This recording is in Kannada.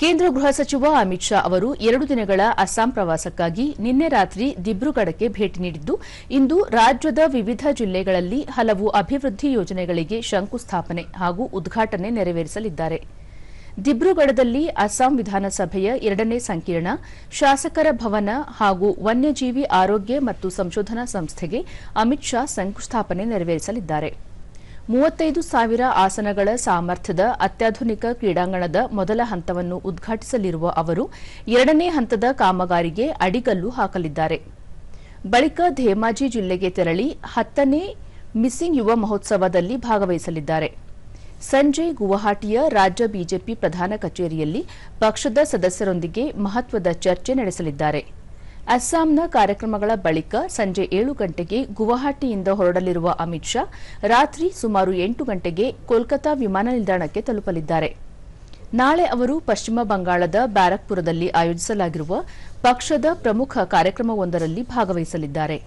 ಕೇಂದ್ರ ಗೃಹ ಸಚಿವ ಅಮಿತ್ ಶಾ ಅವರು ಎರಡು ದಿನಗಳ ಅಸ್ಸಾಂ ಪ್ರವಾಸಕ್ಕಾಗಿ ನಿನ್ನೆ ರಾತ್ರಿ ದಿಬ್ರುಗಢಕ್ಕೆ ಭೇಟಿ ನೀಡಿದ್ದು, ಇಂದು ರಾಜ್ಯದ ವಿವಿಧ ಜಿಲ್ಲೆಗಳಲ್ಲಿ ಹಲವು ಅಭಿವೃದ್ಧಿ ಯೋಜನೆಗಳಿಗೆ ಶಂಕುಸ್ಥಾಪನೆ ಹಾಗೂ ಉದ್ಘಾಟನೆ ನೆರವೇರಿಸಲಿದ್ದಾರೆ. ದಿಬ್ರುಗಢದಲ್ಲಿ ಅಸ್ಸಾಂ ವಿಧಾನಸಭೆಯ ಎರಡನೇ ಸಂಕೀರ್ಣ, ಶಾಸಕರ ಭವನ ಹಾಗೂ ವನ್ಯಜೀವಿ ಆರೋಗ್ಯ ಮತ್ತು ಸಂಶೋಧನಾ ಸಂಸ್ಥೆಗೆ ಅಮಿತ್ ಶಾ ಶಂಕುಸ್ಥಾಪನೆ ನೆರವೇರಿಸಲಿದ್ದಾರೆ. ಮೂವತ್ತೈದು ಸಾವಿರ ಆಸನಗಳ ಸಾಮರ್ಥ್ಯದ ಅತ್ಯಾಧುನಿಕ ಕ್ರೀಡಾಂಗಣದ ಮೊದಲ ಹಂತವನ್ನು ಉದ್ಘಾಟಿಸಲಿರುವ ಅವರು, ಎರಡನೇ ಹಂತದ ಕಾಮಗಾರಿಗೆ ಅಡಿಗಲ್ಲು ಹಾಕಲಿದ್ದಾರೆ. ಬಳಿಕ ಧೇಮಾಜಿ ಜಿಲ್ಲೆಗೆ ತೆರಳಿ ಹತ್ತನೇ ಮಿಸ್ಸಿಂಗ್ ಯುವ ಮಹೋತ್ಸವದಲ್ಲಿ ಭಾಗವಹಿಸಲಿದ್ದಾರೆ. ಸಂಜೆ ಗುವಾಹಟಿಯ ರಾಜ್ಯ ಬಿಜೆಪಿ ಪ್ರಧಾನ ಕಚೇರಿಯಲ್ಲಿ ಪಕ್ಷದ ಸದಸ್ಯರೊಂದಿಗೆ ಮಹತ್ವದ ಚರ್ಚೆ ನಡೆಸಲಿದ್ದಾರೆ. ಅಸ್ಸಾಂನ ಕಾರ್ಯಕ್ರಮಗಳ ಬಳಿಕ ಸಂಜೆ ಏಳು ಗಂಟೆಗೆ ಗುವಾಹಟಿಯಿಂದ ಹೊರಡಲಿರುವ ಅಮಿತ್ ಶಾ, ರಾತ್ರಿ ಸುಮಾರು ಎಂಟು ಗಂಟೆಗೆ ಕೋಲ್ಕತಾ ವಿಮಾನ ನಿಲ್ದಾಣಕ್ಕೆ ತಲುಪಲಿದ್ದಾರೆ. ನಾಳೆ ಅವರು ಪಶ್ಚಿಮ ಬಂಗಾಳದ ಬ್ಯಾರಕ್ಪುರದಲ್ಲಿ ಆಯೋಜಿಸಲಾಗಿರುವ ಪಕ್ಷದ ಪ್ರಮುಖ ಕಾರ್ಯಕ್ರಮವೊಂದರಲ್ಲಿ ಭಾಗವಹಿಸಲಿದ್ದಾರೆ.